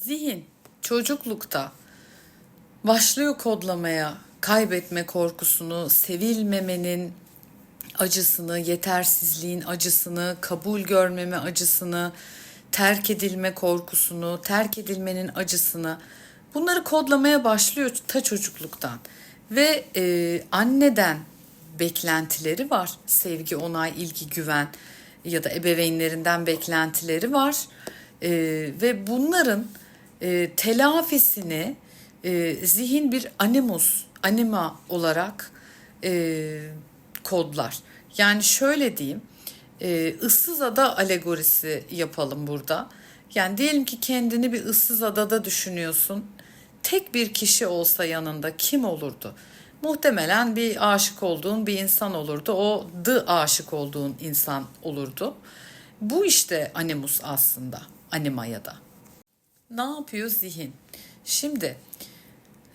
Zihin çocuklukta başlıyor kodlamaya kaybetme korkusunu, sevilmemenin acısını, yetersizliğin acısını, kabul görmeme acısını, terk edilme korkusunu, terk edilmenin acısını bunları kodlamaya başlıyor ta çocukluktan. Ve e, anneden beklentileri var. Sevgi, onay, ilgi, güven ya da ebeveynlerinden beklentileri var. E, ve bunların e, telafisini e, zihin bir animus, anima olarak e, kodlar. Yani şöyle diyeyim, e, ıssız ada alegorisi yapalım burada. Yani diyelim ki kendini bir ıssız adada düşünüyorsun. Tek bir kişi olsa yanında kim olurdu? Muhtemelen bir aşık olduğun bir insan olurdu. O the aşık olduğun insan olurdu. Bu işte animus aslında, animaya da. Ne yapıyor zihin? Şimdi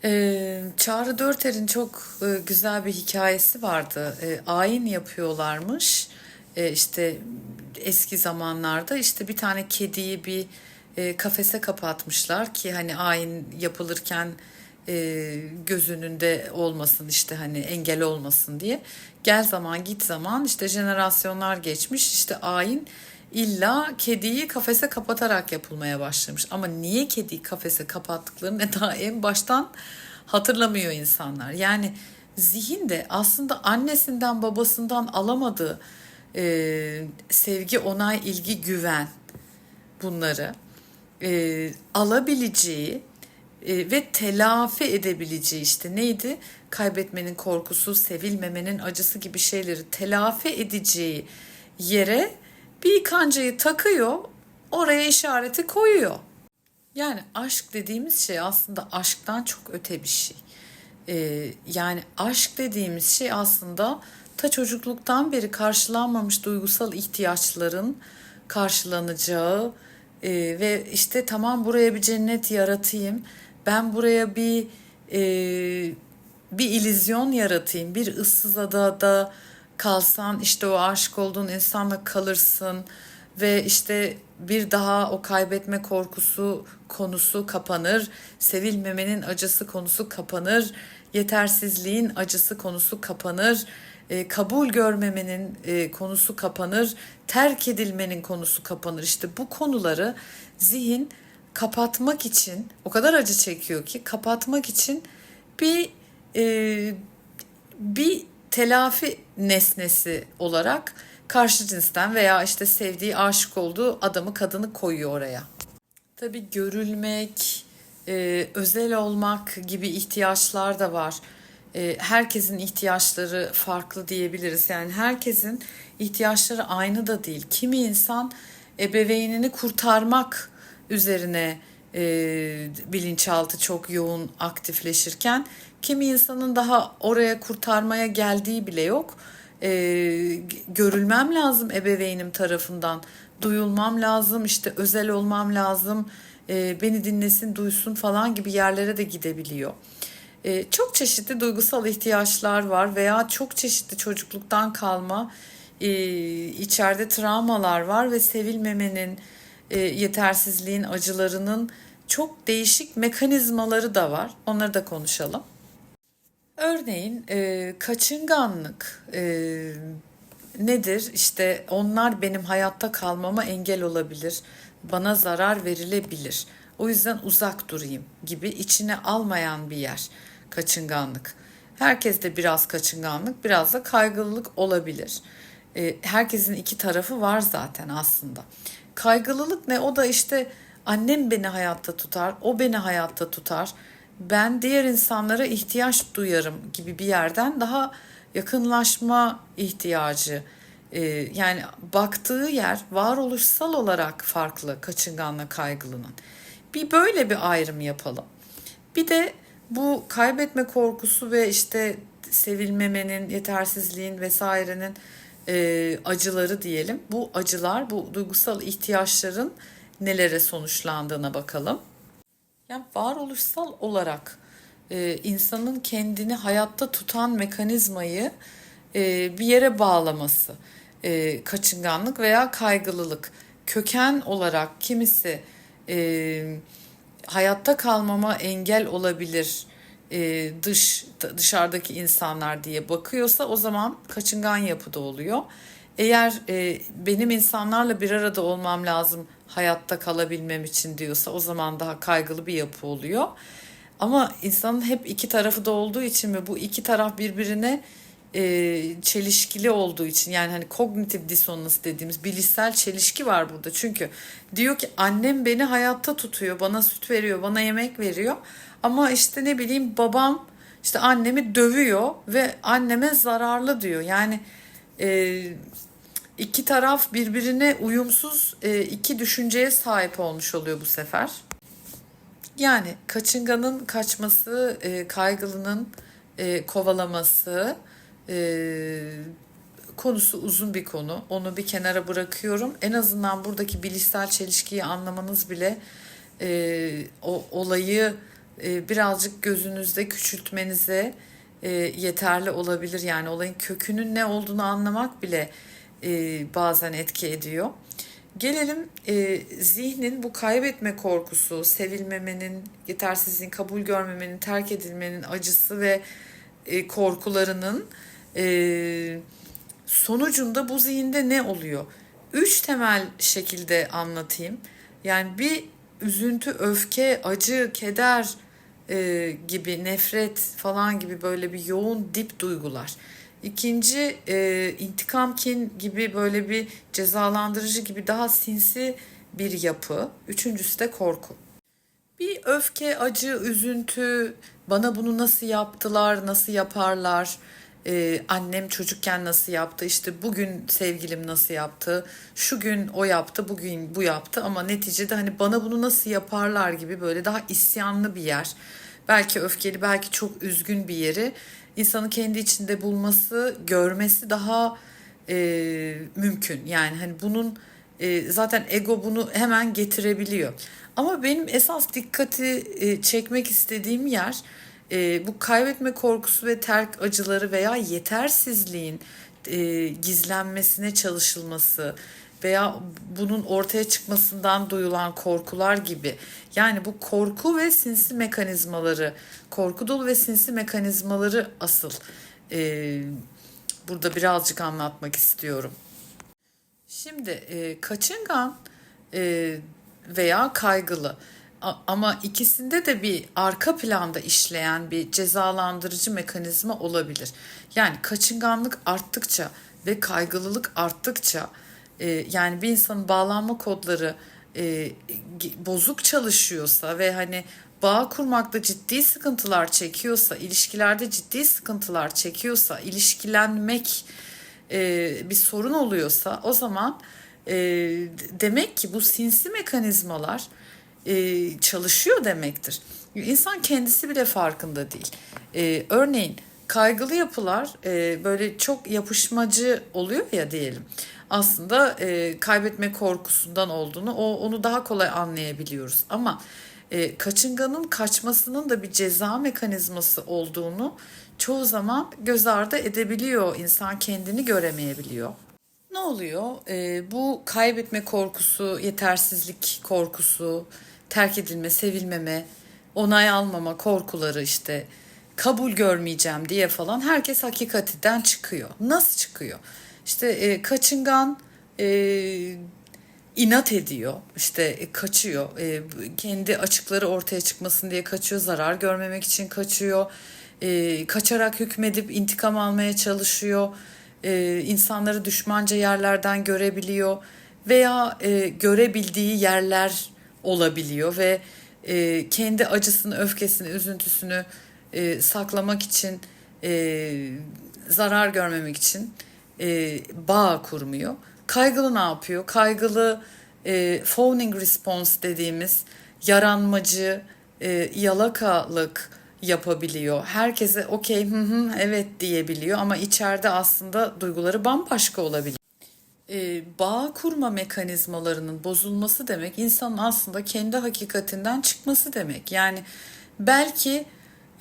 e, Çağrı Dörter'in çok e, güzel bir hikayesi vardı. E, ayin yapıyorlarmış. E, işte eski zamanlarda işte bir tane kediyi bir e, kafese kapatmışlar ki hani ayin yapılırken e, göz önünde olmasın işte hani engel olmasın diye. Gel zaman git zaman işte jenerasyonlar geçmiş işte ayin illa kediyi kafese kapatarak yapılmaya başlamış. Ama niye kediyi kafese kapattıklarını daha en baştan hatırlamıyor insanlar. Yani zihin de aslında annesinden babasından alamadığı e, sevgi, onay, ilgi, güven bunları e, alabileceği e, ve telafi edebileceği işte neydi? Kaybetmenin korkusu, sevilmemenin acısı gibi şeyleri telafi edeceği yere bir kancayı takıyor, oraya işareti koyuyor. Yani aşk dediğimiz şey aslında aşktan çok öte bir şey. Ee, yani aşk dediğimiz şey aslında ta çocukluktan beri karşılanmamış duygusal ihtiyaçların karşılanacağı e, ve işte tamam buraya bir cennet yaratayım, ben buraya bir e, bir ilizyon yaratayım, bir ıssız adada kalsan işte o aşık olduğun insanla kalırsın ve işte bir daha o kaybetme korkusu konusu kapanır, sevilmemenin acısı konusu kapanır, yetersizliğin acısı konusu kapanır, e, kabul görmemenin e, konusu kapanır, terk edilmenin konusu kapanır. İşte bu konuları zihin kapatmak için o kadar acı çekiyor ki kapatmak için bir e, bir telafi nesnesi olarak karşı cinsten veya işte sevdiği, aşık olduğu adamı, kadını koyuyor oraya. Tabii görülmek, e, özel olmak gibi ihtiyaçlar da var. E, herkesin ihtiyaçları farklı diyebiliriz. Yani herkesin ihtiyaçları aynı da değil. Kimi insan ebeveynini kurtarmak üzerine e, bilinçaltı çok yoğun aktifleşirken kimi insanın daha oraya kurtarmaya geldiği bile yok. E, görülmem lazım ebeveynim tarafından, duyulmam lazım, işte özel olmam lazım, e, beni dinlesin, duysun falan gibi yerlere de gidebiliyor. E, çok çeşitli duygusal ihtiyaçlar var veya çok çeşitli çocukluktan kalma e, içeride travmalar var ve sevilmemenin, e, yetersizliğin, acılarının çok değişik mekanizmaları da var. Onları da konuşalım. Örneğin e, kaçınganlık e, nedir? İşte onlar benim hayatta kalmama engel olabilir, bana zarar verilebilir. O yüzden uzak durayım gibi içine almayan bir yer kaçınganlık. Herkes de biraz kaçınganlık, biraz da kaygılılık olabilir. E, herkesin iki tarafı var zaten aslında. Kaygılılık ne? O da işte annem beni hayatta tutar, o beni hayatta tutar. Ben diğer insanlara ihtiyaç duyarım gibi bir yerden daha yakınlaşma ihtiyacı. Ee, yani baktığı yer varoluşsal olarak farklı kaçınganla kaygılının. Bir böyle bir ayrım yapalım. Bir de bu kaybetme korkusu ve işte sevilmemenin, yetersizliğin vesairenin e, acıları diyelim. Bu acılar, bu duygusal ihtiyaçların nelere sonuçlandığına bakalım. Yani varoluşsal olarak e, insanın kendini hayatta tutan mekanizmayı e, bir yere bağlaması, e, kaçınganlık veya kaygılılık. Köken olarak kimisi e, hayatta kalmama engel olabilir e, dış dışarıdaki insanlar diye bakıyorsa o zaman kaçıngan yapıda oluyor. Eğer e, benim insanlarla bir arada olmam lazım hayatta kalabilmem için diyorsa o zaman daha kaygılı bir yapı oluyor. Ama insanın hep iki tarafı da olduğu için ve bu iki taraf birbirine e, çelişkili olduğu için yani hani kognitif dissonance dediğimiz bilişsel çelişki var burada. Çünkü diyor ki annem beni hayatta tutuyor, bana süt veriyor, bana yemek veriyor. Ama işte ne bileyim babam işte annemi dövüyor ve anneme zararlı diyor. Yani e, iki taraf birbirine uyumsuz e, iki düşünceye sahip olmuş oluyor bu sefer. Yani kaçınganın kaçması, e, kaygılının e, kovalaması konusu uzun bir konu. Onu bir kenara bırakıyorum. En azından buradaki bilişsel çelişkiyi anlamanız bile o olayı birazcık gözünüzde küçültmenize yeterli olabilir. Yani olayın kökünün ne olduğunu anlamak bile e, bazen etki ediyor. Gelelim e, zihnin bu kaybetme korkusu, sevilmemenin, yetersizliğin, kabul görmemenin, terk edilmenin acısı ve e, korkularının e, sonucunda bu zihinde ne oluyor? Üç temel şekilde anlatayım. Yani bir üzüntü, öfke, acı, keder e, gibi, nefret falan gibi böyle bir yoğun dip duygular. İkinci e, intikam kin gibi böyle bir cezalandırıcı gibi daha sinsi bir yapı. Üçüncüsü de korku. Bir öfke, acı, üzüntü, bana bunu nasıl yaptılar, nasıl yaparlar, ee, annem çocukken nasıl yaptı, işte bugün sevgilim nasıl yaptı, şu gün o yaptı, bugün bu yaptı ama neticede hani bana bunu nasıl yaparlar gibi böyle daha isyanlı bir yer. Belki öfkeli, belki çok üzgün bir yeri insanın kendi içinde bulması, görmesi daha e, mümkün. Yani hani bunun e, zaten ego bunu hemen getirebiliyor. Ama benim esas dikkati e, çekmek istediğim yer e, bu kaybetme korkusu ve terk acıları veya yetersizliğin e, gizlenmesine çalışılması veya bunun ortaya çıkmasından duyulan korkular gibi. Yani bu korku ve sinsi mekanizmaları, korku dolu ve sinsi mekanizmaları asıl e, burada birazcık anlatmak istiyorum. Şimdi e, kaçıngan e, veya kaygılı ama ikisinde de bir arka planda işleyen bir cezalandırıcı mekanizma olabilir. Yani kaçınganlık arttıkça ve kaygılılık arttıkça e, yani bir insanın bağlanma kodları e, bozuk çalışıyorsa ve hani bağ kurmakta ciddi sıkıntılar çekiyorsa, ilişkilerde ciddi sıkıntılar çekiyorsa, ilişkilenmek e, bir sorun oluyorsa o zaman e, demek ki bu sinsi mekanizmalar e, çalışıyor demektir. İnsan kendisi bile farkında değil. E, örneğin kaygılı yapılar e, böyle çok yapışmacı oluyor ya diyelim. Aslında e, kaybetme korkusundan olduğunu o onu daha kolay anlayabiliyoruz. Ama e, kaçınganın kaçmasının da bir ceza mekanizması olduğunu çoğu zaman göz ardı edebiliyor. İnsan kendini göremeyebiliyor. Ne oluyor? E, bu kaybetme korkusu, yetersizlik korkusu, terk edilme, sevilmeme, onay almama korkuları işte kabul görmeyeceğim diye falan herkes hakikatinden çıkıyor. Nasıl çıkıyor? İşte e, kaçıngan e, inat ediyor. İşte e, kaçıyor. E, kendi açıkları ortaya çıkmasın diye kaçıyor. Zarar görmemek için kaçıyor. E, kaçarak hükmedip intikam almaya çalışıyor. E, insanları düşmanca yerlerden görebiliyor. Veya e, görebildiği yerler olabiliyor ve e, kendi acısını, öfkesini, üzüntüsünü e, saklamak için, e, zarar görmemek için e, bağ kurmuyor. Kaygılı ne yapıyor? Kaygılı e, fawning response dediğimiz yaranmacı, e, yalakalık yapabiliyor. Herkese okey hı hı evet diyebiliyor ama içeride aslında duyguları bambaşka olabiliyor e, bağ kurma mekanizmalarının bozulması demek insanın aslında kendi hakikatinden çıkması demek. Yani belki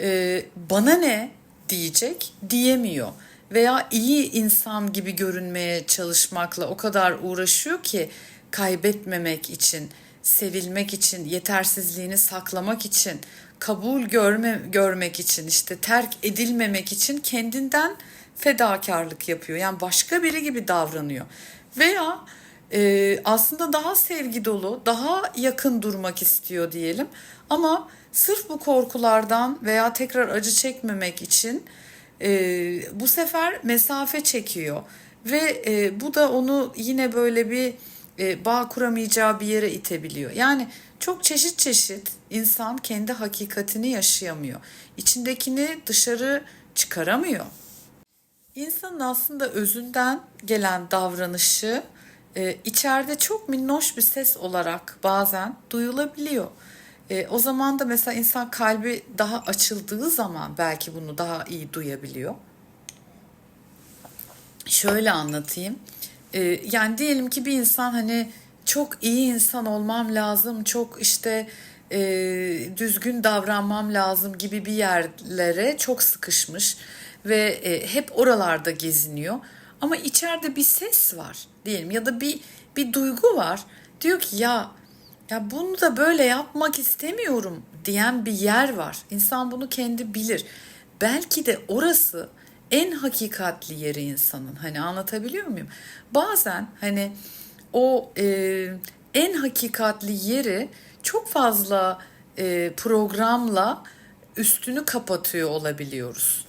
e, bana ne diyecek diyemiyor veya iyi insan gibi görünmeye çalışmakla o kadar uğraşıyor ki kaybetmemek için sevilmek için, yetersizliğini saklamak için, kabul görme, görmek için, işte terk edilmemek için kendinden fedakarlık yapıyor. Yani başka biri gibi davranıyor. Veya e, aslında daha sevgi dolu, daha yakın durmak istiyor diyelim. Ama sırf bu korkulardan veya tekrar acı çekmemek için e, bu sefer mesafe çekiyor. Ve e, bu da onu yine böyle bir e, bağ kuramayacağı bir yere itebiliyor. Yani çok çeşit çeşit insan kendi hakikatini yaşayamıyor. İçindekini dışarı çıkaramıyor. İnsanın aslında özünden gelen davranışı e, içeride çok minnoş bir ses olarak bazen duyulabiliyor. E, o zaman da mesela insan kalbi daha açıldığı zaman belki bunu daha iyi duyabiliyor. Şöyle anlatayım. E, yani diyelim ki bir insan hani çok iyi insan olmam lazım, çok işte e, düzgün davranmam lazım gibi bir yerlere çok sıkışmış ve e, hep oralarda geziniyor. Ama içeride bir ses var diyelim ya da bir bir duygu var. Diyor ki ya ya bunu da böyle yapmak istemiyorum diyen bir yer var. İnsan bunu kendi bilir. Belki de orası en hakikatli yeri insanın. Hani anlatabiliyor muyum? Bazen hani o e, en hakikatli yeri çok fazla e, programla üstünü kapatıyor olabiliyoruz.